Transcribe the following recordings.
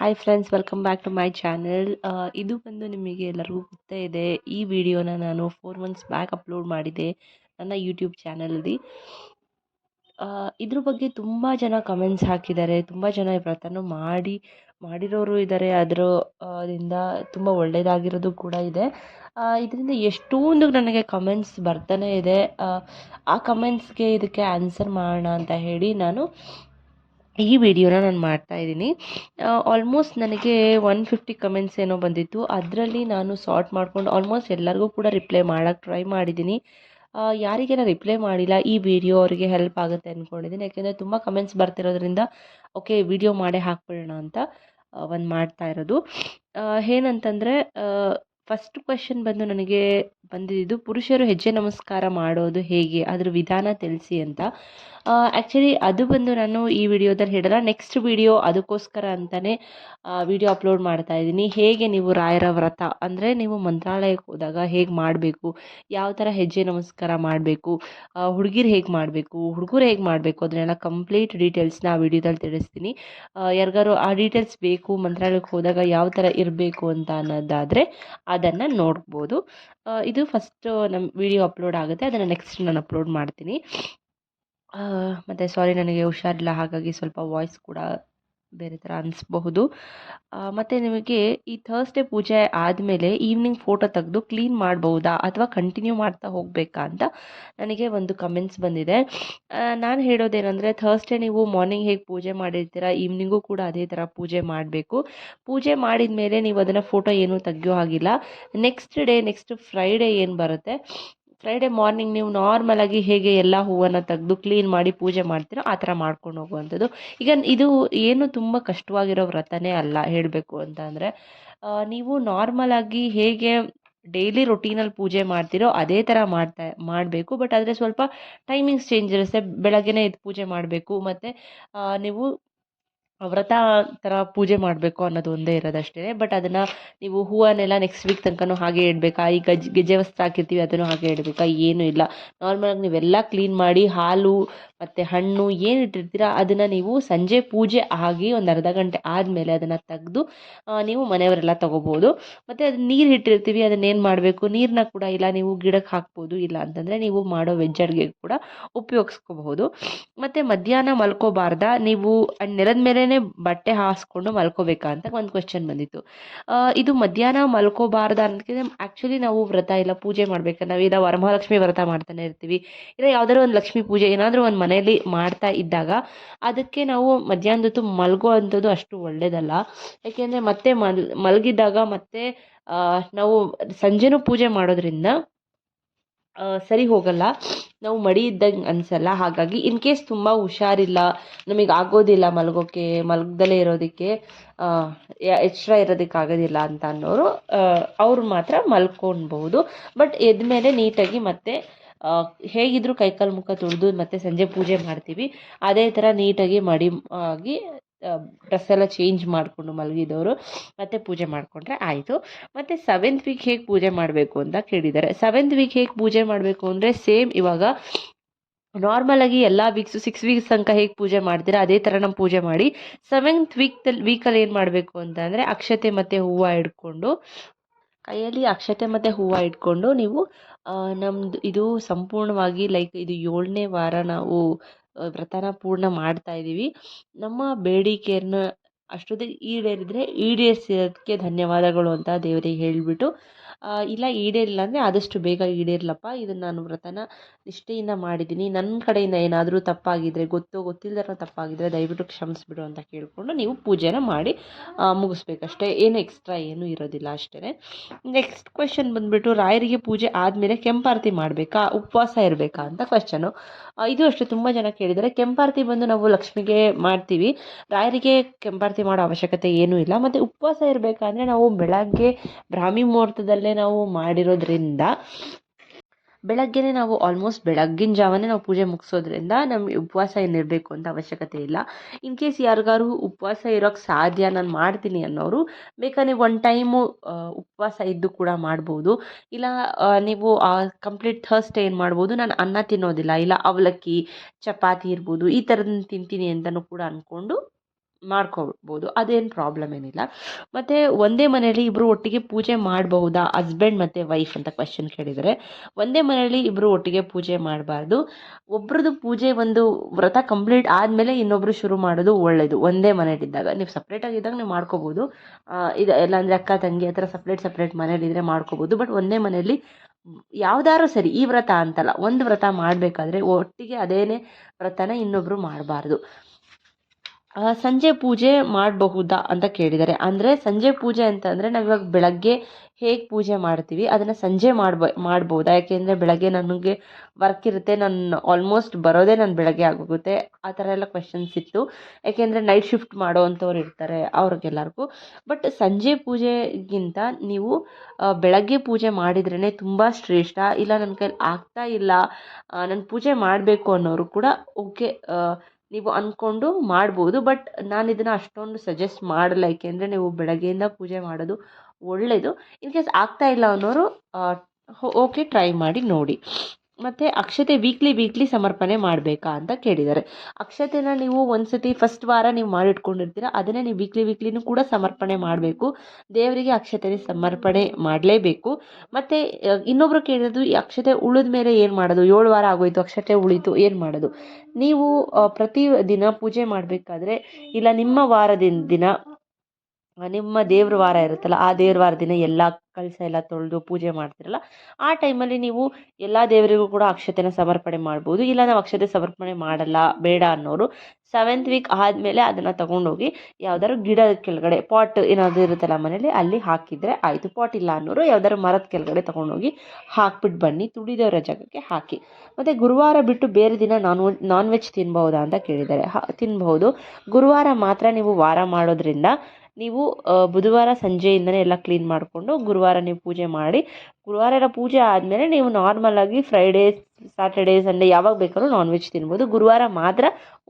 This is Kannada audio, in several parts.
Hi friends welcome back to my channel ಇದು ಬಂದು ನಿಮಗೆ ಎಲ್ಲರಿಗೂ ಗೊತ್ತೇ ಇದೆ, ಈ ವಿಡಿಯೋನ ನಾನು ಫೋರ್ ಮಂತ್ಸ್ ಬ್ಯಾಕ್ ಅಪ್ಲೋಡ್ ಮಾಡಿದೆ ನನ್ನ ಯೂಟ್ಯೂಬ್ ಚಾನಲಲ್ಲಿ ಇದ್ರ ಬಗ್ಗೆ ತುಂಬ ಜನ ಕಮೆಂಟ್ಸ್ ಹಾಕಿದ್ದಾರೆ, ತುಂಬ ಜನ ಈ ವ್ರತನೂ ಮಾಡಿ, ಮಾಡಿರೋರು ಇದ್ದಾರೆ ಅದರ ದಿಂದ ತುಂಬ ಒಳ್ಳೆಯದಾಗಿರೋದು ಕೂಡ ಇದೆ. ಇದರಿಂದ ಎಷ್ಟೊಂದು ನನಗೆ ಕಮೆಂಟ್ಸ್ ಬರ್ತಾನೆ ಇದೆ. ಆ ಕಮೆಂಟ್ಸ್ಗೆ ಇದಕ್ಕೆ ಆನ್ಸರ್ ಮಾಡೋಣ ಅಂತ ಹೇಳಿ ನಾನು ಈ ವಿಡಿಯೋನ ನಾನು ಮಾಡ್ತಾ ಇದ್ದೀನಿ. ಆಲ್ಮೋಸ್ಟ್ ನನಗೆ ಒನ್ ಫಿಫ್ಟಿ ಕಮೆಂಟ್ಸ್ ಏನೋ ಬಂದಿತ್ತು. ಅದರಲ್ಲಿ ನಾನು ಸಾರ್ಟ್ ಮಾಡ್ಕೊಂಡು ಆಲ್ಮೋಸ್ಟ್ ಎಲ್ಲರಿಗೂ ಕೂಡ ರಿಪ್ಲೈ ಮಾಡೋಕ್ಕೆ ಟ್ರೈ ಮಾಡಿದ್ದೀನಿ. ಯಾರಿಗೆಲ್ಲ ರಿಪ್ಲೈ ಮಾಡಿಲ್ಲ, ಈ ವಿಡಿಯೋ ಅವರಿಗೆ ಹೆಲ್ಪ್ ಆಗುತ್ತೆ ಅಂದ್ಕೊಂಡಿದ್ದೀನಿ ಯಾಕೆಂದರೆ ತುಂಬ ಕಮೆಂಟ್ಸ್ ಬರ್ತಿರೋದ್ರಿಂದ ಓಕೆ ವಿಡಿಯೋ ಮಾಡೇ ಹಾಕ್ಬಿಡೋಣ ಅಂತ ಒಂದು ಮಾಡ್ತಾ ಇರೋದು. ಏನಂತಂದರೆ ಫಸ್ಟ್ ಕ್ವಶನ್ ಬಂದು ನನಗೆ ಬಂದಿದ್ದು, ಪುರುಷರು ಹೆಜ್ಜೆ ನಮಸ್ಕಾರ ಮಾಡೋದು ಹೇಗೆ? ಅದ್ರ ವಿಧಾನ ತಿಳಿಸಿ ಅಂತ. ಆ್ಯಕ್ಚುಲಿ ಅದು ಬಂದು ನಾನು ಈ ವಿಡಿಯೋದಲ್ಲಿ ಹೇಳಲ್ಲ. ನೆಕ್ಸ್ಟ್ ವಿಡಿಯೋ ಅದಕ್ಕೋಸ್ಕರ ಅಂತಲೇ ವಿಡಿಯೋ ಅಪ್ಲೋಡ್ ಮಾಡ್ತಾ ಇದ್ದೀನಿ. ಹೇಗೆ ನೀವು ರಾಯರ ವ್ರತ ಅಂದರೆ ನೀವು ಮಂತ್ರಾಲಯಕ್ಕೆ ಹೋದಾಗ ಹೇಗೆ ಮಾಡಬೇಕು? ಯಾವ ಥರ ಹೆಜ್ಜೆ ನಮಸ್ಕಾರ ಮಾಡಬೇಕು? ಹುಡುಗಿರು ಹೇಗೆ ಮಾಡಬೇಕು? ಹುಡುಗರು ಹೇಗೆ ಮಾಡಬೇಕು? ಅದನ್ನೆಲ್ಲ ಕಂಪ್ಲೀಟ್ ಡೀಟೇಲ್ಸ್ನ ಆ ವಿಡಿಯೋದಲ್ಲಿ ತಿಳಿಸ್ತೀನಿ. ಯಾರಿಗಾರು ಆ ಡೀಟೇಲ್ಸ್ ಬೇಕು, ಮಂತ್ರಾಲಯಕ್ಕೆ ಹೋದಾಗ ಯಾವ ಥರ ಇರಬೇಕು ಅಂತ ಅನ್ನೋದಾದರೆ ಅದನ್ನು ನೋಡ್ಬೋದು. ಇದು ಫಸ್ಟ್ ನಮ್ಮ ವಿಡಿಯೋ ಅಪ್ಲೋಡ್ ಆಗುತ್ತೆ. ಅದನ್ನು ನೆಕ್ಸ್ಟ್ ನಾನು ಅಪ್ಲೋಡ್ ಮಾಡ್ತೀನಿ. ಮತ್ತು ಸಾರಿ ನನಗೆ ಹುಷಾರಿಲ್ಲ, ಹಾಗಾಗಿ ಸ್ವಲ್ಪ ವಾಯ್ಸ್ ಕೂಡ ಬೇರೆ ಥರ ಅನಿಸ್ಬಹುದು. ಮತ್ತು ನಿಮಗೆ ಈ ಥರ್ಸ್ಡೇ ಪೂಜೆ ಆದಮೇಲೆ ಈವ್ನಿಂಗ್ ಫೋಟೋ ತೆಗೆದು ಕ್ಲೀನ್ ಮಾಡ್ಬೋದಾ ಅಥವಾ ಕಂಟಿನ್ಯೂ ಮಾಡ್ತಾ ಹೋಗಬೇಕಾ ಅಂತ ನನಗೆ ಒಂದು ಕಮೆಂಟ್ಸ್ ಬಂದಿದೆ. ನಾನು ಹೇಳೋದೇನೆಂದರೆ ಥರ್ಸ್ಡೇ ನೀವು ಮಾರ್ನಿಂಗ್ ಹೇಗೆ ಪೂಜೆ ಮಾಡಿರ್ತೀರ ಈವ್ನಿಂಗು ಕೂಡ ಅದೇ ಥರ ಪೂಜೆ ಮಾಡಬೇಕು. ಪೂಜೆ ಮಾಡಿದ ಮೇಲೆ ನೀವು ಅದನ್ನು ಫೋಟೋ ಏನೂ ತೆಗೆಯೋ ಹಾಗಿಲ್ಲ. ನೆಕ್ಸ್ಟ್ ಡೇ ನೆಕ್ಸ್ಟ್ ಫ್ರೈಡೇ ಏನು ಬರುತ್ತೆ? ಫ್ರೈಡೇ ಮಾರ್ನಿಂಗ್ ನೀವು ನಾರ್ಮಲಾಗಿ ಹೇಗೆ ಎಲ್ಲ ಹೂವನ್ನು ತೆಗೆದು ಕ್ಲೀನ್ ಮಾಡಿ ಪೂಜೆ ಮಾಡ್ತೀರೋ ಆ ಥರ ಮಾಡ್ಕೊಂಡು ಹೋಗುವಂಥದ್ದು. ಈಗ ಇದು ಏನು ತುಂಬ ಕಷ್ಟವಾಗಿರೋ ವ್ರತನೇ ಅಲ್ಲ ಹೇಳಬೇಕು ಅಂತ ಅಂದರೆ ನೀವು ನಾರ್ಮಲಾಗಿ ಹೇಗೆ ಡೈಲಿ ರೊಟೀನಲ್ಲಿ ಪೂಜೆ ಮಾಡ್ತಿರೋ ಅದೇ ಥರ ಮಾಡ್ತಾ, ಮಾಡಬೇಕು. ಬಟ್ ಆದರೆ ಸ್ವಲ್ಪ ಟೈಮಿಂಗ್ಸ್ ಚೇಂಜ್ ಇರುತ್ತೆ. ಬೆಳಗ್ಗೆನೇ ಎದ್ದು ಪೂಜೆ ಮಾಡಬೇಕು. ಮತ್ತು ನೀವು ವ್ರತ ಥರ ಪೂಜೆ ಮಾಡಬೇಕು ಅನ್ನೋದು ಒಂದೇ ಇರೋದಷ್ಟೇ ಬಟ್ ಅದನ್ನು ನೀವು ಹೂವನ್ನೆಲ್ಲ ನೆಕ್ಸ್ಟ್ ವೀಕ್ ತನಕನೂ ಹಾಗೆ ಇಡಬೇಕಾ? ಈ ಗಜ್ ಗೆಜ್ಜೆ ವಸ್ತ್ರ ಹಾಕಿರ್ತೀವಿ, ಅದನ್ನು ಹಾಗೆ ಇಡಬೇಕಾ? ಏನೂ ಇಲ್ಲ. ನಾರ್ಮಲಾಗಿ ನೀವೆಲ್ಲ ಕ್ಲೀನ್ ಮಾಡಿ ಹಾಲು ಮತ್ತು ಹಣ್ಣು ಏನು ಇಟ್ಟಿರ್ತೀರ ಅದನ್ನು ನೀವು ಸಂಜೆ ಪೂಜೆ ಆಗಿ ಒಂದು ಅರ್ಧ ಗಂಟೆ ಆದಮೇಲೆ ಅದನ್ನು ತೆಗೆದು ನೀವು ಮನೆಯವರೆಲ್ಲ ತೊಗೋಬೋದು. ಮತ್ತು ಅದು ನೀರು ಇಟ್ಟಿರ್ತೀವಿ ಅದನ್ನೇನು ಮಾಡಬೇಕು? ನೀರನ್ನ ಕೂಡ ಇಲ್ಲ, ನೀವು ಗಿಡಕ್ಕೆ ಹಾಕ್ಬೋದು, ಇಲ್ಲ ಅಂತಂದರೆ ನೀವು ಮಾಡೋ ವೆಜ್ ಅಡುಗೆ ಕೂಡ ಉಪಯೋಗಿಸ್ಕೋಬಹುದು. ಮತ್ತು ಮಧ್ಯಾಹ್ನ ಮಲ್ಕೋಬಾರ್ದ, ನೀವು ನೆಲದ ಮೇಲೇ ಬಟ್ಟೆ ಹಾಸ್ಕೊಂಡು ಮಲ್ಕೋಬೇಕಾ ಅಂತ ಒಂದು ಕ್ವಶನ್ ಬಂದಿತ್ತು. ಇದು ಮಧ್ಯಾಹ್ನ ಮಲ್ಕೋಬಾರ್ದ ಅನ್ನೋದಕ್ಕೆ ಆ್ಯಕ್ಚುಲಿ ನಾವು ವ್ರತ ಇಲ್ಲ, ಪೂಜೆ ಮಾಡಬೇಕು ನಾವೀಗ ವರಮಹಾಲಕ್ಷ್ಮಿ ವ್ರತ ಮಾಡ್ತಾನೆ ಇರ್ತೀವಿ. ಇಲ್ಲ ಯಾವ್ದಾದ್ರು ಒಂದು ಲಕ್ಷ್ಮೀ ಪೂಜೆ, ಏನಾದರೂ ಒಂದು ಮನೆಯಲ್ಲಿ ಮಾಡ್ತಾ ಇದ್ದಾಗ ಅದಕ್ಕೆ ನಾವು ಮಧ್ಯಾಹ್ನದ ಹೊತ್ತು ಮಲಗೋ ಅಂಥದ್ದು ಅಷ್ಟು ಒಳ್ಳೇದಲ್ಲ. ಯಾಕೆಂದರೆ ಮತ್ತೆ ಮಲ್ ಮಲಗಿದಾಗ ಮತ್ತೆ ನಾವು ಸಂಜೆನೂ ಪೂಜೆ ಮಾಡೋದ್ರಿಂದ ಸರಿ ಹೋಗಲ್ಲ. ನಾವು ಮಡಿ ಇದ್ದಂಗೆ ಅನ್ಸಲ್ಲ. ಹಾಗಾಗಿ ಇನ್ ಕೇಸ್ ತುಂಬ ಹುಷಾರಿಲ್ಲ, ನಮಗೆ ಆಗೋದಿಲ್ಲ ಮಲಗೋಕ್ಕೆ ಮಲಗ್ದಲೇ ಇರೋದಕ್ಕೆ ಎಚ್ಚರ ಇರೋದಕ್ಕೆ ಆಗೋದಿಲ್ಲ ಅಂತ ಅನ್ನೋರು ಅವ್ರು ಮಾತ್ರ ಮಲ್ಕೊಳ್ಬಹುದು ಬಟ್ ಎದ್ದ ಮೇಲೆ ನೀಟಾಗಿ ಮತ್ತೆ ಹೇಗಿದ್ದರೂ ಕೈಕಾಲು ಮುಖ ತೊಳೆದು ಮತ್ತೆ ಸಂಜೆ ಪೂಜೆ ಮಾಡ್ತೀವಿ. ಅದೇ ಥರ ನೀಟಾಗಿ ಮಡಿ, ಆಗಿ ಡ್ರೆಸ್ ಎಲ್ಲ ಚೇಂಜ್ ಮಾಡಿಕೊಂಡು ಮಲಗಿದವರು ಮತ್ತೆ ಪೂಜೆ ಮಾಡಿಕೊಂಡ್ರೆ ಆಯಿತು. ಮತ್ತು ಸೆವೆಂತ್ ವೀಕ್ ಹೇಗೆ ಪೂಜೆ ಮಾಡಬೇಕು ಅಂತ ಕೇಳಿದ್ದಾರೆ. ಸೆವೆಂತ್ ವೀಕ್ ಹೇಗೆ ಪೂಜೆ ಮಾಡಬೇಕು ಅಂದರೆ ಸೇಮ್ ಇವಾಗ ನಾರ್ಮಲಾಗಿ ಎಲ್ಲ ವೀಕ್ಸು ಸಿಕ್ಸ್ ವೀಕ್ಸ್ ತನಕ ಹೇಗೆ ಪೂಜೆ ಮಾಡ್ತೀರಾ, ಅದೇ ಥರ ನಮ್ಮ ಪೂಜೆ ಮಾಡಿ. ಸೆವೆಂತ್ ವೀಕ್ದಲ್ಲಿ ವೀಕಲ್ಲಿ ಏನು ಮಾಡಬೇಕು ಅಂತ ಅಂದರೆ ಅಕ್ಷತೆ ಮತ್ತು ಹೂವು ಹಿಡ್ಕೊಂಡು ಕೈಯಲ್ಲಿ ಅಕ್ಷತೆ ಮತ್ತು ಹೂವು ಇಟ್ಕೊಂಡು ನೀವು ನಮ್ದು ಇದು ಸಂಪೂರ್ಣವಾಗಿ ಲೈಕ್ ಇದು ಏಳನೇ ವಾರ ನಾವು ವ್ರತನ ಪೂರ್ಣ ಮಾಡ್ತಾ ಇದ್ದೀವಿ. ನಮ್ಮ ಬೇಡಿಕೆಯನ್ನು ಅಷ್ಟೊತ್ತಿಗೆ ಈಡೇರಿದರೆ ಈಡೇರಿಸಿದ್ದಕ್ಕೆ ಧನ್ಯವಾದಗಳು ಅಂತ ದೇವರಿಗೆ ಹೇಳಿಬಿಟ್ಟು ಇಲ್ಲ, ಈಡೇರಿಲ್ಲ ಅಂದರೆ ಆದಷ್ಟು ಬೇಗ ಈಡೇರಲಪ್ಪ. ಇದನ್ನು ನಾನು ವ್ರತನ ನಿಷ್ಠೆಯಿಂದ ಮಾಡಿದ್ದೀನಿ. ನನ್ನ ಕಡೆಯಿಂದ ಏನಾದರೂ ತಪ್ಪಾಗಿದ್ದರೆ ಗೊತ್ತೋ ಗೊತ್ತಿಲ್ಲದರ ತಪ್ಪಾಗಿದ್ದರೆ ದಯವಿಟ್ಟು ಕ್ಷಮಿಸ್ಬಿಡು ಅಂತ ಕೇಳಿಕೊಂಡು ನೀವು ಪೂಜೆನ ಮಾಡಿ ಮುಗಿಸ್ಬೇಕಷ್ಟೇ. ಏನು ಎಕ್ಸ್ಟ್ರಾ ಏನೂ ಇರೋದಿಲ್ಲ ಅಷ್ಟೇ ನೆಕ್ಸ್ಟ್ ಕ್ವೆಶನ್ ಬಂದುಬಿಟ್ಟು, ರಾಯರಿಗೆ ಪೂಜೆ ಆದಮೇಲೆ ಕೆಂಪಾರತಿ ಮಾಡಬೇಕಾ? ಉಪವಾಸ ಇರಬೇಕಾ ಅಂತ ಕ್ವೆಶನು ಇದು ಅಷ್ಟೇ, ತುಂಬ ಜನ ಕೇಳಿದರೆ ಕೆಂಪಾರತಿ ಬಂದು ನಾವು ಲಕ್ಷ್ಮಿಗೆ ಮಾಡ್ತೀವಿ. ರಾಯರಿಗೆ ಕೆಂಪಾರತಿ ಮಾಡೋ ಅವಶ್ಯಕತೆ ಏನೂ ಇಲ್ಲ. ಮತ್ತು ಉಪವಾಸ ಇರಬೇಕಾದ್ರೆ ನಾವು ಬೆಳಗ್ಗೆ ಬ್ರಾಹ್ಮಿ ಮುಹೂರ್ತದಲ್ಲೇ ನಾವು ಮಾಡಿರೋದ್ರಿಂದ, ಬೆಳಗ್ಗೆನೇ ನಾವು ಆಲ್ಮೋಸ್ಟ್ ಬೆಳಗ್ಗಿನ ಜಾವನೇ ನಾವು ಪೂಜೆ ಮುಗಿಸೋದ್ರಿಂದ ನಮಗೆ ಉಪವಾಸ ಏನಿರಬೇಕು ಅಂತ ಅವಶ್ಯಕತೆ ಇಲ್ಲ. ಇನ್ ಕೇಸ್ ಯಾರಿಗಾರು ಉಪವಾಸ ಇರೋಕ್ಕೆ ಸಾಧ್ಯ ನಾನು ಮಾಡ್ತೀನಿ ಅನ್ನೋರು, ಬೇಕಾ ನೀವು ಒನ್ ಟೈಮು ಉಪವಾಸ ಇದ್ದು ಕೂಡ ಮಾಡ್ಬೋದು. ಇಲ್ಲ ನೀವು ಕಂಪ್ಲೀಟ್ ಥರ್ಸ್ಟ್ ಏನು ಮಾಡ್ಬೋದು, ನಾನು ಅನ್ನ ತಿನ್ನೋದಿಲ್ಲ. ಇಲ್ಲ, ಅವಲಕ್ಕಿ, ಚಪಾತಿ ಇರ್ಬೋದು, ಈ ಥರದನ್ನ ತಿಂತೀನಿ ಅಂತಲೂ ಕೂಡ ಅಂದ್ಕೊಂಡು ಮಾಡ್ಕೋಬೋದು ಅದೇನು ಪ್ರಾಬ್ಲಮ್ ಏನಿಲ್ಲ. ಮತ್ತು ಒಂದೇ ಮನೆಯಲ್ಲಿ ಇಬ್ಬರು ಒಟ್ಟಿಗೆ ಪೂಜೆ ಮಾಡಬಹುದಾ? ಹಸ್ಬೆಂಡ್ ಮತ್ತು ವೈಫ್ ಅಂತ ಕ್ವೆಶನ್ ಕೇಳಿದರೆ. ಒಂದೇ ಮನೆಯಲ್ಲಿ ಇಬ್ಬರು ಒಟ್ಟಿಗೆ ಪೂಜೆ ಮಾಡಬಾರ್ದು. ಒಬ್ರದ್ದು ಪೂಜೆ ಒಂದು ವ್ರತ ಕಂಪ್ಲೀಟ್ ಆದಮೇಲೆ ಇನ್ನೊಬ್ಬರು ಶುರು ಮಾಡೋದು ಒಳ್ಳೆಯದು ಒಂದೇ ಮನೇಲಿದ್ದಾಗ ನೀವು ಸಪ್ರೇಟಾಗಿದ್ದಾಗ ನೀವು ಮಾಡ್ಕೋಬೋದು. ಇದು ಇಲ್ಲಾಂದರೆ ಅಕ್ಕ, ತಂಗಿ ಆ ಥರ ಸಪ್ರೇಟ್ ಸಪ್ರೇಟ್ ಮನೇಲಿದ್ದರೆ ಮಾಡ್ಕೋಬೋದು. ಬಟ್ ಒಂದೇ ಮನೆಯಲ್ಲಿ ಯಾವ್ದಾದ್ರು ಸರಿ ಈ ವ್ರತ ಅಂತಲ್ಲ. ಒಂದು ವ್ರತ ಮಾಡಬೇಕಾದ್ರೆ ಒಟ್ಟಿಗೆ ಅದೇನೇ ವ್ರತನ ಇನ್ನೊಬ್ಬರು ಮಾಡಬಾರ್ದು. ಸಂಜೆ ಪೂಜೆ ಮಾಡಬಹುದಾ ಅಂತ ಕೇಳಿದ್ದಾರೆ. ಅಂದರೆ ಸಂಜೆ ಪೂಜೆ ಅಂತಂದರೆ ನಾವು ಇವಾಗ ಬೆಳಗ್ಗೆ ಹೇಗೆ ಪೂಜೆ ಮಾಡ್ತೀವಿ, ಅದನ್ನು ಸಂಜೆ ಮಾಡ್ಬ, ಮಾಡ್ಬೋದಾ? ಯಾಕೆಂದರೆ ಬೆಳಗ್ಗೆ ನನಗೆ ವರ್ಕ್ ಇರುತ್ತೆ, ನಾನು ಆಲ್ಮೋಸ್ಟ್ ಬರೋದೇ ನಾನು ಬೆಳಗ್ಗೆ ಆಗೋಗುತ್ತೆ. ಆ ಥರ ಎಲ್ಲ ಕ್ವೆಶನ್ಸ್ ಇತ್ತು. ಯಾಕೆಂದರೆ ನೈಟ್ ಶಿಫ್ಟ್ ಮಾಡೋ ಅಂಥವ್ರು ಇರ್ತಾರೆ ಅವ್ರಿಗೆಲ್ಲರಿಗೂ. ಬಟ್ ಸಂಜೆ ಪೂಜೆಗಿಂತ ನೀವು ಬೆಳಗ್ಗೆ ಪೂಜೆ ಮಾಡಿದ್ರೇ ತುಂಬ ಶ್ರೇಷ್ಠ. ಇಲ್ಲ ನನ್ನ ಕೈಲಿ ಆಗ್ತಾ ಇಲ್ಲ ನಾನು ಪೂಜೆ ಮಾಡಬೇಕು ಅನ್ನೋರು ಕೂಡ ಓಕೆ ನೀವು ಅಂದ್ಕೊಂಡು ಮಾಡ್ಬೋದು ಬಟ್ ನಾನು ಇದನ್ನು ಅಷ್ಟೊಂದು ಸಜೆಸ್ಟ್ ಮಾಡಲ್ಲ. ಏಕೆಂದರೆ ನೀವು ಬೆಳಗ್ಗೆಯಿಂದ ಪೂಜೆ ಮಾಡೋದು ಒಳ್ಳೆಯದು ಇನ್ ಕೇಸ್ ಆಗ್ತಾ ಇಲ್ಲ ಅನ್ನೋರು ಓಕೆ ಟ್ರೈ ಮಾಡಿ ನೋಡಿ. ಮತ್ತು ಅಕ್ಷತೆ ವೀಕ್ಲಿ ವೀಕ್ಲಿ ಸಮರ್ಪಣೆ ಮಾಡಬೇಕಾ ಅಂತ ಕೇಳಿದ್ದಾರೆ. ಅಕ್ಷತೆನ ನೀವು ಒಂದು ಸತಿ ಫಸ್ಟ್ ವಾರ ನೀವು ಮಾಡಿಟ್ಕೊಂಡಿರ್ತೀರ, ಅದನ್ನೇ ನೀವು ವೀಕ್ಲಿ ವೀಕ್ಲಿನೂ ಕೂಡ ಸಮರ್ಪಣೆ ಮಾಡಬೇಕು. ದೇವರಿಗೆ ಅಕ್ಷತೆನ ಸಮರ್ಪಣೆ ಮಾಡಲೇಬೇಕು. ಮತ್ತು ಇನ್ನೊಬ್ರು ಕೇಳಿರೋದು ಈ ಅಕ್ಷತೆ ಉಳಿದ ಮೇಲೆ ಏನು ಮಾಡೋದು? ಏಳು ವಾರ ಆಗೋಯ್ತು, ಅಕ್ಷತೆ ಉಳಿತು, ಏನು ಮಾಡೋದು? ನೀವು ಪ್ರತಿ ದಿನ ಪೂಜೆ ಮಾಡಬೇಕಾದ್ರೆ, ಇಲ್ಲ ನಿಮ್ಮ ವಾರದಿಂದ ದಿನ ನಿಮ್ಮ ದೇವ್ರ ವಾರ ಇರುತ್ತಲ್ಲ, ಆ ದೇವ್ರ ವಾರ ದಿನ ಎಲ್ಲ ಕಳಸ ಎಲ್ಲ ತೊಳೆದು ಪೂಜೆ ಮಾಡ್ತಿರಲ್ಲ, ಆ ಟೈಮಲ್ಲಿ ನೀವು ಎಲ್ಲ ದೇವರಿಗೂ ಕೂಡ ಅಕ್ಷತೆನ ಸಮರ್ಪಣೆ ಮಾಡ್ಬೋದು. ಇಲ್ಲ ನಾವು ಅಕ್ಷತೆ ಸಮರ್ಪಣೆ ಮಾಡಲ್ಲ, ಬೇಡ ಅನ್ನೋರು ಸೆವೆಂತ್ ವೀಕ್ ಆದಮೇಲೆ ಅದನ್ನು ತಗೊಂಡೋಗಿ ಯಾವ್ದಾದ್ರು ಗಿಡ ಕೆಳಗಡೆ ಪಾಟ್ ಏನಾದರೂ ಇರುತ್ತಲ್ಲ ಮನೇಲಿ ಅಲ್ಲಿ ಹಾಕಿದರೆ ಆಯಿತು. ಪಾಟ್ ಇಲ್ಲ ಅನ್ನೋರು ಯಾವ್ದಾದ್ರು ಮರದ ಕೆಳಗಡೆ ತೊಗೊಂಡೋಗಿ ಹಾಕ್ಬಿಟ್ಟು ಬನ್ನಿ, ತುಳಿದವರ ಜಾಗಕ್ಕೆ ಹಾಕಿ. ಮತ್ತು ಗುರುವಾರ ಬಿಟ್ಟು ಬೇರೆ ದಿನ ನಾನ್ ನಾನ್ ವೆಜ್ ತಿನ್ಬಹುದಾ ಅಂತ ಕೇಳಿದ್ದಾರೆ. ಹಾ, ತಿನ್ಬಹುದು. ಗುರುವಾರ ಮಾತ್ರ ನೀವು ವಾರ ಮಾಡೋದ್ರಿಂದ ನೀವು ಬುಧವಾರ ಸಂಜೆಯಿಂದನೇ ಎಲ್ಲ ಕ್ಲೀನ್ ಮಾಡಿಕೊಂಡು ಗುರುವಾರ ನೀವು ಪೂಜೆ ಮಾಡಿ, ಗುರುವಾರ ಎಲ್ಲ ಪೂಜೆ ಆದಮೇಲೆ ನೀವು ನಾರ್ಮಲಾಗಿ ಫ್ರೈಡೇ ಸ್ಯಾಟರ್ಡೇ ಸಂಡೇ ಯಾವಾಗ ಬೇಕಾದ್ರೂ ನಾನ್ ವೆಜ್ ತಿನ್ಬೋದು. ಗುರುವಾರ ಮಾತ್ರ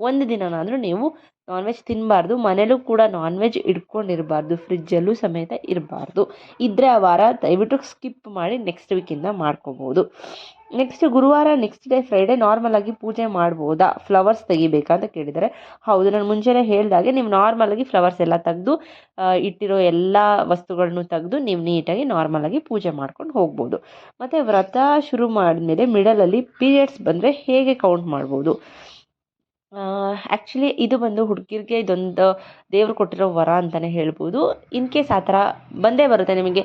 ಒಂದು ದಿನನಾದರೂ ನೀವು ನಾನ್ ವೆಜ್ ತಿನ್ನಬಾರ್ದು ಮನೇಲೂ ಕೂಡ ನಾನ್ ವೆಜ್ ಇಟ್ಕೊಂಡಿರಬಾರ್ದು ಫ್ರಿಜ್ಜಲ್ಲೂ ಸಮೇತ ಇರಬಾರ್ದು. ಇದ್ದರೆ ಆ ವಾರ ದಯವಿಟ್ಟು ಸ್ಕಿಪ್ ಮಾಡಿ ನೆಕ್ಸ್ಟ್ ವೀಕಿಂದ ಮಾಡ್ಕೋಬೋದು. ನೆಕ್ಸ್ಟ್ ಗುರುವಾರ ನೆಕ್ಸ್ಟ್ ಡೇ ಫ್ರೈಡೇ ನಾರ್ಮಲಾಗಿ ಪೂಜೆ ಮಾಡ್ಬೋದಾ? ಫ್ಲವರ್ಸ್ ತೆಗಿಬೇಕಾ ಅಂತ ಕೇಳಿದರೆ. ಹೌದು, ನಾನು ಮುಂಚೆನೇ ಹೇಳಿದಾಗೆ ನೀವು ನಾರ್ಮಲಾಗಿ ಫ್ಲವರ್ಸ್ ಎಲ್ಲ ತೆಗೆದು ಇಟ್ಟಿರೋ ಎಲ್ಲ ವಸ್ತುಗಳನ್ನು ತೆಗೆದು ನೀವು ನೀಟಾಗಿ ನಾರ್ಮಲಾಗಿ ಪೂಜೆ ಮಾಡ್ಕೊಂಡು ಹೋಗ್ಬೋದು. ಮತ್ತು ವ್ರತ ಶುರು ಮಾಡಿದ್ಮೇಲೆ ಮಿಡಲಲ್ಲಿ ಪೀರಿಯಡ್ಸ್ ಬಂದರೆ ಹೇಗೆ ಕೌಂಟ್ ಮಾಡ್ಬೋದು? ಆ್ಯಕ್ಚುಲಿ ಇದು ಬಂದು ಹುಡುಗಿರ್ಗೆ ಇದೊಂದು ದೇವರು ಕೊಟ್ಟಿರೋ ವರ ಅಂತಲೇ ಹೇಳ್ಬೋದು. ಇನ್ ಕೇಸ್ ಆ ಥರ ಬಂದೇ ಬರುತ್ತೆ ನಿಮಗೆ.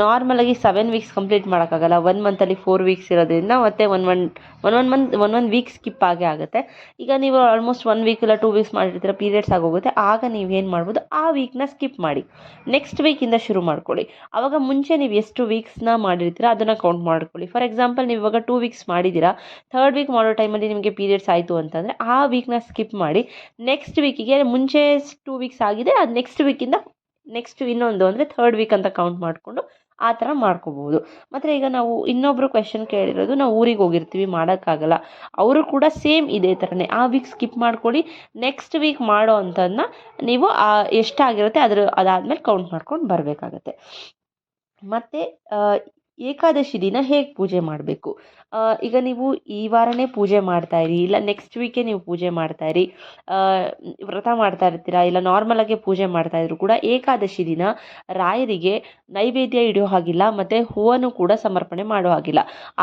ನಾರ್ಮಲಾಗಿ ಸೆವೆನ್ ವೀಕ್ಸ್ ಕಂಪ್ಲೀಟ್ ಮಾಡೋಕ್ಕಾಗಲ್ಲ. ಒನ್ ಮಂತಲ್ಲಿ ಫೋರ್ ವೀಕ್ಸ್ ಇರೋದ್ರಿಂದ ಮತ್ತೆ one one one one month one one week skip ಆಗೇ ಆಗುತ್ತೆ. ಈಗ ನೀವು ಆಲ್ಮೋಸ್ಟ್ ಒನ್ ವೀಕ್ ಇಲ್ಲ ಟೂ ವೀಕ್ಸ್ ಮಾಡಿರ್ತೀರ ಪೀರಿಯಡ್ಸ್ ಆಗೋಗುತ್ತೆ. ಆಗ ನೀವು ಏನು ಮಾಡ್ಬೋದು, ಆ ವೀಕ್ನ ಸ್ಕಿಪ್ ಮಾಡಿ. ನೆಕ್ಸ್ಟ್ ವೀಕಿಂದ ಶುರು ಮಾಡ್ಕೊಳ್ಳಿ. ಆವಾಗ ಮುಂಚೆ ನೀವು ಎಷ್ಟು ವೀಕ್ಸ್ನ ಮಾಡಿರ್ತೀರ, ಅದನ್ನು ಕೌಂಟ್ ಮಾಡ್ಕೊಳ್ಳಿ. ಫಾರ್ ಎಕ್ಸಾಂಪಲ್ ನೀವು ಇವಾಗ ಟೂ ವೀಕ್ಸ್ ಮಾಡಿದ್ದೀರಾ. ಥರ್ಡ್ ವೀಕ್ ಮಾಡೋ ಟೈಮಲ್ಲಿ ನಿಮಗೆ ಪೀರಿಯಡ್ಸ್ ಆಯಿತು ಅಂತಂದರೆ, ಆ ವೀಕ್ನ ಸ್ಕಿಪ್ ಮಾಡಿ ನೆಕ್ಸ್ಟ್ ವೀಕಿಗೆ ಮುಂಚೆ ಟೂ ವೀಕ್ಸ್ ಆಗಿದೆ, ಅದು ನೆಕ್ಸ್ಟ್ ವೀಕಿಂದ ನೆಕ್ಸ್ಟ್ ಇನ್ನೊಂದು ಅಂದರೆ ಥರ್ಡ್ ವೀಕ್ ಅಂತ ಕೌಂಟ್ ಮಾಡಿಕೊಂಡು ಆ ಥರ ಮಾಡ್ಕೋಬೋದು. ಮತ್ತು ಈಗ ನಾವು ಇನ್ನೊಬ್ಬರು ಕ್ವೆಶನ್ ಕೇಳಿರೋದು, ನಾವು ಊರಿಗೆ ಹೋಗಿರ್ತೀವಿ, ಮಾಡೋಕ್ಕಾಗಲ್ಲ. ಅವರು ಕೂಡ ಸೇಮ್ ಇದೇ ಥರನೇ ಆ ವೀಕ್ ಸ್ಕಿಪ್ ಮಾಡ್ಕೊಳ್ಳಿ ನೆಕ್ಸ್ಟ್ ವೀಕ್ ಮಾಡೋ ಅಂಥದನ್ನ ನೀವು ಎಷ್ಟಾಗಿರುತ್ತೆ ಅದ್ರ, ಅದಾದಮೇಲೆ ಕೌಂಟ್ ಮಾಡ್ಕೊಂಡು ಬರಬೇಕಾಗತ್ತೆ. ಮತ್ತು ಏಕಾದಶಿ ದಿನ ಹೇಗೆ ಪೂಜೆ ಮಾಡಬೇಕು? ಈಗ ನೀವು ಈ ವಾರನೇ ಪೂಜೆ ಮಾಡ್ತಾ ಇರಿ, ಇಲ್ಲ ನೆಕ್ಸ್ಟ್ ವೀಕೆ ನೀವು ಪೂಜೆ ಮಾಡ್ತಾ ಇರಿ ವ್ರತ ಮಾಡ್ತಾ ಇರ್ತೀರಾ, ಇಲ್ಲ ನಾರ್ಮಲಾಗೆ ಪೂಜೆ ಮಾಡ್ತಾ ಮಾಡ್ತಾಯಿದ್ರು ಕೂಡ ಏಕಾದಶಿ ದಿನ ರಾಯರಿಗೆ ನೈವೇದ್ಯ ಇಡೋ ಹಾಗಿಲ್ಲ, ಮತ್ತು ಹೂವನ್ನು ಕೂಡ ಸಮರ್ಪಣೆ ಮಾಡೋ ಹಾಗಿಲ್ಲ.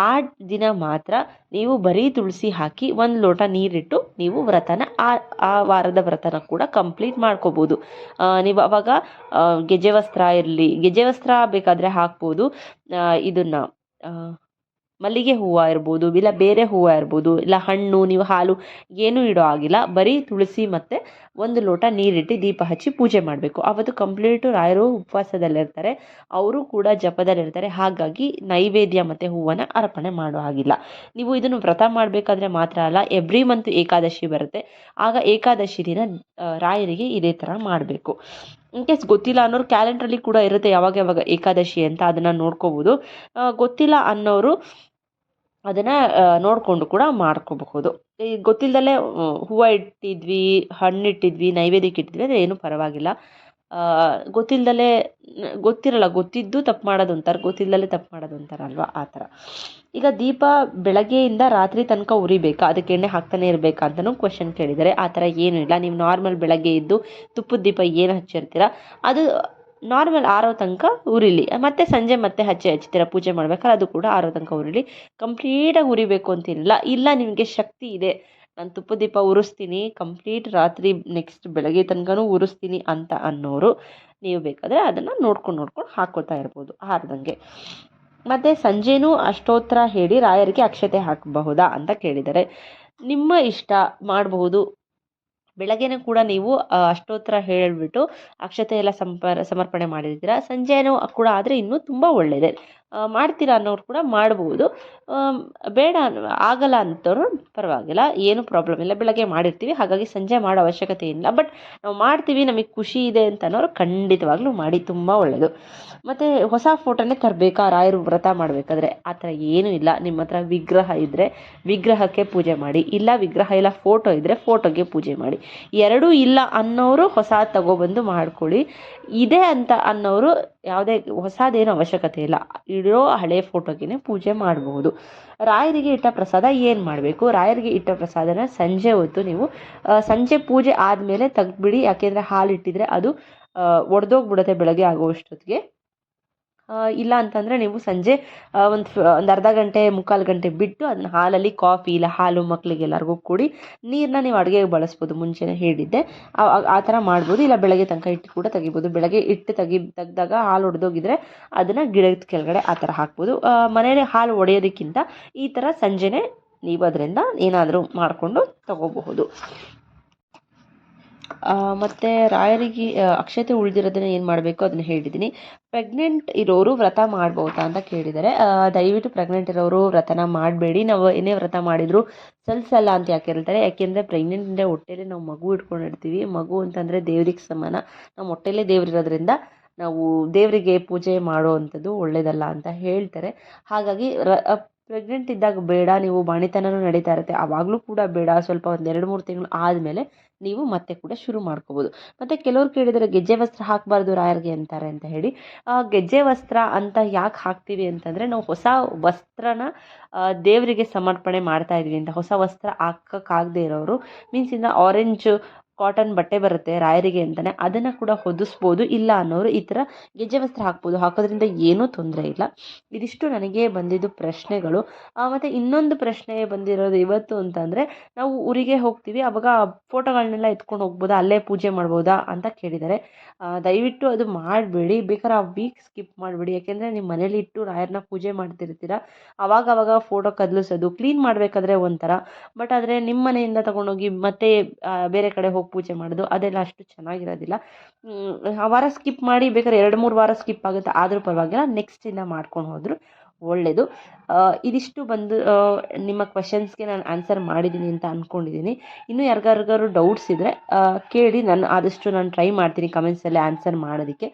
ಆ ದಿನ ಮಾತ್ರ ನೀವು ಬರೀ ತುಳಸಿ ಹಾಕಿ ಒಂದು ಲೋಟ ನೀರಿಟ್ಟು ನೀವು ವ್ರತನ ಆ ಆ ವಾರದ ವ್ರತನ ಕೂಡ ಕಂಪ್ಲೀಟ್ ಮಾಡ್ಕೋಬೋದು. ನೀವು ಅವಾಗ ಗೆಜ್ಜೆ ವಸ್ತ್ರ ಇರಲಿ, ಗೆಜ್ಜೆ ವಸ್ತ್ರ ಬೇಕಾದರೆ ಹಾಕ್ಬೋದು. ಇದನ್ನು ಮಲ್ಲಿಗೆ ಹೂವು ಇರ್ಬೋದು, ಇಲ್ಲ ಬೇರೆ ಹೂವು ಇರ್ಬೋದು, ಇಲ್ಲ ಹಣ್ಣು, ನೀವು ಹಾಲು ಏನೂ ಇಡೋ ಆಗಿಲ್ಲ ಬರೀ ತುಳಸಿ ಮತ್ತು ಒಂದು ಲೋಟ ನೀರಿಟ್ಟು ದೀಪ ಹಚ್ಚಿ ಪೂಜೆ ಮಾಡಬೇಕು. ಆವತ್ತು ಕಂಪ್ಲೀಟು ರಾಯರು ಉಪವಾಸದಲ್ಲಿರ್ತಾರೆ. ಅವರು ಕೂಡ ಜಪದಲ್ಲಿರ್ತಾರೆ. ಹಾಗಾಗಿ ನೈವೇದ್ಯ ಮತ್ತು ಹೂವನ್ನು ಅರ್ಪಣೆ ಮಾಡೋ ಹಾಗಿಲ್ಲ. ನೀವು ಇದನ್ನು ವ್ರತ ಮಾಡಬೇಕಾದ್ರೆ ಮಾತ್ರ ಅಲ್ಲ ಎವ್ರಿ ಮಂತ್ ಏಕಾದಶಿ ಬರುತ್ತೆ. ಆಗ ಏಕಾದಶಿ ದಿನ ರಾಯರಿಗೆ ಇದೇ ಥರ ಮಾಡಬೇಕು. ಇನ್ ಕೇಸ್ ಗೊತ್ತಿಲ್ಲ ಅನ್ನೋರು ಕ್ಯಾಲೆಂಡ್ರಲ್ಲಿ ಕೂಡ ಇರುತ್ತೆ ಯಾವಾಗ ಯಾವಾಗ ಏಕಾದಶಿ ಅಂತ ಅದನ್ನು ನೋಡ್ಕೋಬೋದು. ಗೊತ್ತಿಲ್ಲ ಅನ್ನೋರು ಅದನ್ನು ನೋಡಿಕೊಂಡು ಕೂಡ ಮಾಡ್ಕೋಬಹುದು. ಈ ಗೊತ್ತಿಲ್ಲದಲೇ ಹೂವು ಇಟ್ಟಿದ್ವಿ, ಹಣ್ಣು ಇಟ್ಟಿದ್ವಿ, ನೈವೇದ್ಯಕ್ಕೆ ಇಟ್ಟಿದ್ವಿ ಅಂದರೆ ಏನೂ ಪರವಾಗಿಲ್ಲ. ಗೊತ್ತಿಲ್ಲದಲೇ ಗೊತ್ತಿರಲ್ಲ, ಗೊತ್ತಿದ್ದು ತಪ್ಪು ಮಾಡೋದು ಅಂತಾರೆ ಗೊತ್ತಿಲ್ಲದಲೇ ತಪ್ಪು ಮಾಡೋದು ಅಂತಾರಲ್ವ ಆ ಥರ. ಈಗ ದೀಪ ಬೆಳಗ್ಗೆಯಿಂದ ರಾತ್ರಿ ತನಕ ಉರಿಬೇಕಾ? ಅದಕ್ಕೆ ಎಣ್ಣೆ ಹಾಕ್ತಾನೆ ಇರಬೇಕಾ ಅಂತಲೂ ಕ್ವಶನ್ ಕೇಳಿದ್ದಾರೆ. ಆ ಥರ ಏನೂ ಇಲ್ಲ. ನೀವು ನಾರ್ಮಲ್ ಬೆಳಗ್ಗೆ ಎದ್ದು ತುಪ್ಪದ ದೀಪ ಏನು ಹಚ್ಚಿರ್ತೀರ? ಅದು ನಾರ್ಮಲ್ ಆರೋ ತನಕ ಉರಿಲಿ. ಮತ್ತೆ ಸಂಜೆ ಮತ್ತೆ ಹಚ್ಚಿ ಹಚ್ತೀರ? ಪೂಜೆ ಮಾಡ್ಬೇಕಾದ್ರೆ ಅದು ಕೂಡ ಆರೋ ತನಕ ಉರಿಲಿ. ಕಂಪ್ಲೀಟಾಗಿ ಉರಿಬೇಕು ಅಂತೇನಿಲ್ಲ ಇಲ್ಲ, ನಿಮಗೆ ಶಕ್ತಿ ಇದೆ. ನಾನು ತುಪ್ಪ ದೀಪ ಉರಿಸ್ತೀನಿ ಕಂಪ್ಲೀಟ್ ರಾತ್ರಿ ನೆಕ್ಸ್ಟ್ ಬೆಳಗ್ಗೆ ತನಕನೂ ಉರಿಸ್ತೀನಿ ಅಂತ ಅನ್ನೋರು ನೀವು ಬೇಕಾದರೆ ಅದನ್ನು ನೋಡ್ಕೊಂಡು ನೋಡ್ಕೊಂಡು ಹಾಕ್ಕೋತಾ ಇರ್ಬೋದು ಹಾರ್ದಂಗೆ ಮತ್ತು ಸಂಜೆನೂ ಅಷ್ಟೋತ್ತರ ಹೇಳಿ ರಾಯರಿಗೆ ಅಕ್ಷತೆ ಹಾಕಬಹುದಾ ಅಂತ ಕೇಳಿದ್ದಾರೆ. ನಿಮ್ಮ ಇಷ್ಟ ಮಾಡಬಹುದು. ಬೆಳಗ್ಗೆನೂ ಕೂಡ ನೀವು ಅಷ್ಟೋತ್ತರ ಹೇಳಿಬಿಟ್ಟು ಅಕ್ಷತೆ ಎಲ್ಲ ಸಂಪರ್ ಸಮರ್ಪಣೆ ಮಾಡಿರ್ತೀರ. ಸಂಜೆನೂ ಕೂಡ ಆದರೆ ಇನ್ನೂ ತುಂಬ ಒಳ್ಳೆಯದೇ ಮಾಡ್ತೀರಾ ಅನ್ನೋರು ಕೂಡ ಮಾಡ್ಬೋದು. ಬೇಡ ಆಗಲ್ಲ ಅಂತವ್ರು ಪರವಾಗಿಲ್ಲ, ಏನು ಪ್ರಾಬ್ಲಮ್ ಇಲ್ಲ. ಬೆಳಗ್ಗೆ ಮಾಡಿರ್ತೀವಿ, ಹಾಗಾಗಿ ಸಂಜೆ ಮಾಡೋ ಅವಶ್ಯಕತೆ ಇಲ್ಲ. ಬಟ್ ನಾವು ಮಾಡ್ತೀವಿ, ನಮಗೆ ಖುಷಿ ಇದೆ ಅಂತ ಅನ್ನೋರು ಖಂಡಿತವಾಗ್ಲೂ ಮಾಡಿ ತುಂಬ ಒಳ್ಳೆಯದು ಮತ್ತು ಹೊಸ ಫೋಟೋನೇ ತರಬೇಕಾ? ರಾಯರು ವ್ರತ ಮಾಡಬೇಕಾದ್ರೆ ಆ ಥರ ಏನೂ ಇಲ್ಲ. ನಿಮ್ಮ ಹತ್ರ ವಿಗ್ರಹ ಇದ್ದರೆ ವಿಗ್ರಹಕ್ಕೆ ಪೂಜೆ ಮಾಡಿ, ಇಲ್ಲ ವಿಗ್ರಹ ಇಲ್ಲ ಫೋಟೋ ಇದ್ದರೆ ಫೋಟೋಗೆ ಪೂಜೆ ಮಾಡಿ. ಎರಡೂ ಇಲ್ಲ ಅನ್ನೋರು ಹೊಸ ತಗೊಬಂದು ಮಾಡ್ಕೊಳ್ಳಿ. ಇದೆ ಅಂತ ಅನ್ನೋರು ಯಾವುದೇ ಹೊಸದೇನು ಅವಶ್ಯಕತೆ ಇಲ್ಲ. ಇರೋ ಹಳೆ ಫೋಟೋಗೆ ಪೂಜೆ ಮಾಡಬಹುದು ರಾಯರಿಗೆ ಇಟ್ಟ ಪ್ರಸಾದ ಏನು ಮಾಡಬೇಕು? ರಾಯರಿಗೆ ಇಟ್ಟ ಪ್ರಸಾದನ ಸಂಜೆ ಹೊತ್ತು ನೀವು ಸಂಜೆ ಪೂಜೆ ಆದಮೇಲೆ ತೆಗ್ದುಬಿಡಿ. ಯಾಕೆಂದರೆ ಹಾಲು ಇಟ್ಟಿದ್ರೆ ಅದು ಒಡೆದೋಗ್ಬಿಡುತ್ತೆ ಬೆಳಗ್ಗೆ ಆಗುವಷ್ಟೊತ್ತಿಗೆ. ಇಲ್ಲ ಅಂತಂದರೆ ನೀವು ಸಂಜೆ ಒಂದು ಒಂದು ಅರ್ಧ ಗಂಟೆ, ಮುಕ್ಕಾಲು ಗಂಟೆ ಬಿಟ್ಟು ಅದನ್ನ ಹಾಲಲ್ಲಿ ಕಾಫಿ ಇಲ್ಲ ಹಾಲು ಮಕ್ಕಳಿಗೆ ಎಲ್ಲರಿಗೂ ಕೊಡಿ ನೀರನ್ನ ನೀವು ಅಡುಗೆಗೆ ಬಳಸ್ಬೋದು ಮುಂಚೆನೇ ಹೇಳಿದ್ದೆ. ಆ ಥರ ಮಾಡ್ಬೋದು, ಇಲ್ಲ ಬೆಳಗ್ಗೆ ತನಕ ಇಟ್ಟು ಕೂಡ ತೆಗಿಬೋದು. ಬೆಳಗ್ಗೆ ಇಟ್ಟು ತೆಗಿ, ತೆಗ್ದಾಗ ಹಾಲು ಒಡೆದೋಗಿದ್ರೆ ಅದನ್ನು ಗಿಡದ ಕೆಳಗಡೆ ಆ ಥರ ಹಾಕ್ಬೋದು. ಮನೇಲಿ ಹಾಲು ಒಡೆಯೋದಕ್ಕಿಂತ ಈ ಥರ ಸಂಜೆನೇ ನೀವು ಅದರಿಂದ ಏನಾದರೂ ಮಾಡಿಕೊಂಡು ತಗೋಬಹುದು. ಮತ್ತು ರಾಯರಿಗೆ ಅಕ್ಷತೆ ಉಳಿದಿರೋದನ್ನ ಏನು ಮಾಡಬೇಕು ಅದನ್ನ ಹೇಳಿದ್ದೀನಿ. ಪ್ರೆಗ್ನೆಂಟ್ ಇರೋರು ವ್ರತ ಮಾಡ್ಬೋದಾ ಅಂತ ಕೇಳಿದ್ದಾರೆ. ದಯವಿಟ್ಟು ಪ್ರೆಗ್ನೆಂಟ್ ಇರೋರು ವ್ರತನ ಮಾಡಬೇಡಿ. ನಾವು ಏನೇ ವ್ರತ ಮಾಡಿದರೂ ಸಲ್ಸಲ್ಲ ಅಂತ ಯಾಕೆ ಹೇಳ್ತಾರೆ? ಯಾಕೆಂದರೆ ಪ್ರೆಗ್ನೆಂಟಿಂದ ಹೊಟ್ಟೆಲಿ ನಾವು ಮಗು ಇಟ್ಕೊಂಡಿರ್ತೀವಿ ಮಗು ಅಂತಂದರೆ ದೇವ್ರಿಗೆ ಸಮಾನ. ನಮ್ಮ ಹೊಟ್ಟೆಲೇ ದೇವ್ರಿರೋದ್ರಿಂದ ನಾವು ದೇವರಿಗೆ ಪೂಜೆ ಮಾಡುವಂಥದ್ದು ಒಳ್ಳೆಯದಲ್ಲ ಅಂತ ಹೇಳ್ತಾರೆ. ಹಾಗಾಗಿ ರ ಪ್ರೆಗ್ನೆಂಟ್ ಇದ್ದಾಗ ಬೇಡ, ನೀವು ಬಾಣಿತನನೂ ನಡೀತಾ ಇರುತ್ತೆ. ಆವಾಗಲೂ ಕೂಡ ಬೇಡ, ಸ್ವಲ್ಪ ಒಂದು ಎರಡು ಮೂರು ತಿಂಗಳು ಆದಮೇಲೆ ನೀವು ಮತ್ತೆ ಕೂಡ ಶುರು ಮಾಡ್ಕೋಬೋದು. ಮತ್ತು ಕೆಲವರು ಕೇಳಿದರೆ, ಗೆಜ್ಜೆ ವಸ್ತ್ರ ಹಾಕಬಾರ್ದು ರಾಯರಿಗೆ ಅಂತಾರೆ ಅಂತ ಹೇಳಿ. ಗೆಜ್ಜೆ ವಸ್ತ್ರ ಅಂತ ಯಾಕೆ ಹಾಕ್ತೀವಿ ಅಂತಂದರೆ, ನಾವು ಹೊಸ ವಸ್ತ್ರನ ದೇವರಿಗೆ ಸಮರ್ಪಣೆ ಮಾಡ್ತಾ ಇದ್ವಿ ಅಂತ. ಹೊಸ ವಸ್ತ್ರ ಹಾಕೋಕ್ಕಾಗದೇ ಇರೋರು ಮೀನ್ಸ್ ಇನ್ನು ಆರೆಂಜ್ ಕಾಟನ್ ಬಟ್ಟೆ ಬರುತ್ತೆ ರಾಯರಿಗೆ ಅಂತಲೇ ಅದನ್ನು ಕೂಡ ಹೊದಿಸ್ಬೋದು. ಇಲ್ಲ ಅನ್ನೋರು ಈ ಥರ ಗೆಜ್ಜೆ ವಸ್ತ್ರ ಹಾಕ್ಬೋದು. ಹಾಕೋದ್ರಿಂದ ಏನೂ ತೊಂದರೆ ಇಲ್ಲ. ಇದಿಷ್ಟು ನನಗೆ ಬಂದಿದ್ದು ಪ್ರಶ್ನೆಗಳು. ಮತ್ತು ಇನ್ನೊಂದು ಪ್ರಶ್ನೆ ಬಂದಿರೋದು ಇವತ್ತು ಅಂತಂದರೆ, ನಾವು ಊರಿಗೆ ಹೋಗ್ತೀವಿ, ಅವಾಗ ಫೋಟೋಗಳನ್ನೆಲ್ಲ ಎತ್ಕೊಂಡು ಹೋಗ್ಬೋದಾ? ಅಲ್ಲೇ ಪೂಜೆ ಮಾಡ್ಬೋದಾ ಅಂತ ಕೇಳಿದ್ದಾರೆ. ದಯವಿಟ್ಟು ಅದು ಮಾಡಬೇಡಿ. ಬೇಕಾದ್ರೆ ಆ ವೀಕ್ ಸ್ಕಿಪ್ ಮಾಡಬೇಡಿ. ಯಾಕೆಂದರೆ ನಿಮ್ಮ ಮನೇಲಿ ಇಟ್ಟು ರಾಯರ್ನ ಪೂಜೆ ಮಾಡ್ತಿರ್ತೀರ? ಅವಾಗ ಫೋಟೋ ಕದಲಿಸೋದು. ಕ್ಲೀನ್ ಮಾಡಬೇಕಾದ್ರೆ ಒಂಥರ. ಬಟ್ ಆದರೆ ನಿಮ್ಮ ಮನೆಯಿಂದ ತಗೊಂಡೋಗಿ ಮತ್ತೆ ಬೇರೆ ಕಡೆ ಹೋಗಿ ಪೂಜೆ ಮಾಡೋದು, ಅದೆಲ್ಲ ಅಷ್ಟು ಚೆನ್ನಾಗಿರೋದಿಲ್ಲ. ವಾರ ಸ್ಕಿಪ್ ಮಾಡಿ ಬೇಕಾದ್ರೆ ಎರಡು, ಮೂರು ವಾರ ಸ್ಕಿಪ್ ಆಗುತ್ತೆ, ಆದರೂ ಪರವಾಗಿಲ್ಲ ನೆಕ್ಸ್ಟಿಂದ ಮಾಡ್ಕೊಂಡು ಹೋದರು ಒಳ್ಳೆಯದು ಇದಿಷ್ಟು ಬಂದು ನಿಮ್ಮ ಕ್ವಶನ್ಸ್ಗೆ ನಾನು ಆನ್ಸರ್ ಮಾಡಿದ್ದೀನಿ ಅಂತ ಅಂದ್ಕೊಂಡಿದ್ದೀನಿ ಇನ್ನೂ ಯಾರಿಗಾರಿಗಾರು ಡೌಟ್ಸ್ ಇದ್ದರೆ ಕೇಳಿ, ನಾನು ಆದಷ್ಟು ನಾನು ಟ್ರೈ ಮಾಡ್ತೀನಿ ಕಮೆಂಟ್ಸಲ್ಲಿ ಆನ್ಸರ್ ಮಾಡೋದಕ್ಕೆ.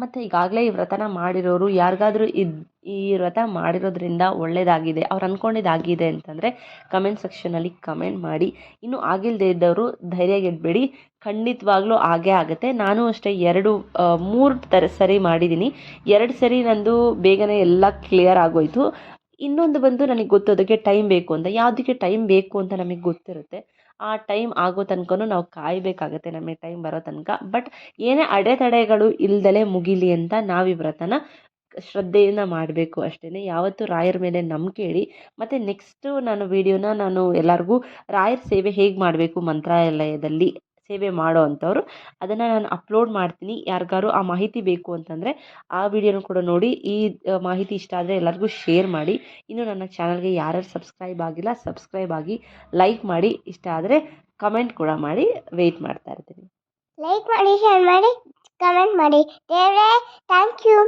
ಮತ್ತು ಈಗಾಗಲೇ ಈ ವ್ರತನ ಮಾಡಿರೋರು ಯಾರಿಗಾದರೂ ಇದು ಈ ವ್ರತ ಮಾಡಿರೋದ್ರಿಂದ ಒಳ್ಳೆಯದಾಗಿದೆ ಅವ್ರು ಅಂದ್ಕೊಂಡಿದ್ದಾಗಿದೆ ಅಂತಂದರೆ ಕಮೆಂಟ್ ಸೆಕ್ಷನಲ್ಲಿ ಕಮೆಂಟ್ ಮಾಡಿ. ಇನ್ನೂ ಆಗಿಲ್ಲದೆ ಇದ್ದವರು ಧೈರ್ಯಗೆಡಬೇಡಿ ಖಂಡಿತವಾಗ್ಲೂ ಆಗೇ ಆಗುತ್ತೆ. ನಾನು ಅಷ್ಟೇ ಎರಡು ಮೂರು ಥರ ಸರಿ ಮಾಡಿದ್ದೀನಿ ಎರಡು ಸರಿ ನಂದು ಬೇಗನೆ ಎಲ್ಲ ಕ್ಲಿಯರ್ ಆಗೋಯಿತು. ಇನ್ನೊಂದು ಬಂದು ನನಗೆ ಗೊತ್ತು, ಅದಕ್ಕೆ ಟೈಮ್ ಬೇಕು ಅಂತ. ಯಾವುದಕ್ಕೆ ಟೈಮ್ ಬೇಕು ಅಂತ ನಮಗೆ ಗೊತ್ತಿರುತ್ತೆ. ಆ ಟೈಮ್ ಆಗೋ ತನಕನೂ ನಾವು ಕಾಯಬೇಕಾಗತ್ತೆ ನಮಗೆ ಟೈಮ್ ಬರೋ ತನಕ. ಬಟ್ ಏನೇ ಅಡೆತಡೆಗಳು ಇಲ್ದಲೇ ಮುಗಿಲಿ ಅಂತ ನಾವು ಈ ವ್ರತನ ಶ್ರದ್ಧೆಯಿಂದ ಮಾಡಬೇಕು ಅಷ್ಟೇ ಯಾವತ್ತೂ ರಾಯರ ಮೇಲೆ ನಂಬಿಕೆ ಇಡಿ. ಮತ್ತು ನೆಕ್ಸ್ಟು ನಾನು ವೀಡಿಯೋನ ನಾನು ಎಲ್ಲರಿಗೂ ರಾಯರ ಸೇವೆ ಹೇಗೆ ಮಾಡಬೇಕು ಮಂತ್ರಾಲಯದಲ್ಲಿ ಸೇವೆ ಮಾಡೋ ಅಂಥವ್ರು. ಅದನ್ನು ನಾನು ಅಪ್ಲೋಡ್ ಮಾಡ್ತೀನಿ. ಯಾರಿಗಾರು ಆ ಮಾಹಿತಿ ಬೇಕು ಅಂತಂದರೆ ಆ ವಿಡಿಯೋನು ಕೂಡ ನೋಡಿ. ಈ ಮಾಹಿತಿ ಇಷ್ಟ ಆದರೆ ಎಲ್ಲರಿಗೂ ಶೇರ್ ಮಾಡಿ. ಇನ್ನು ನನ್ನ ಚಾನಲ್ಗೆ ಯಾರ್ಯಾರು ಸಬ್ಸ್ಕ್ರೈಬ್ ಆಗಿಲ್ಲ ಸಬ್ಸ್ಕ್ರೈಬ್ ಆಗಿ ಲೈಕ್ ಮಾಡಿ. ಇಷ್ಟ ಆದರೆ ಕಮೆಂಟ್ ಕೂಡ ಮಾಡಿ. ವೆಯ್ಟ್ ಮಾಡ್ತಾ ಇರ್ತೀನಿ. ಲೈಕ್ ಮಾಡಿ ಶೇರ್ ಮಾಡಿ ಕಮೆಂಟ್ ಮಾಡಿ. ದೇವರೇ ಥ್ಯಾಂಕ್ ಯು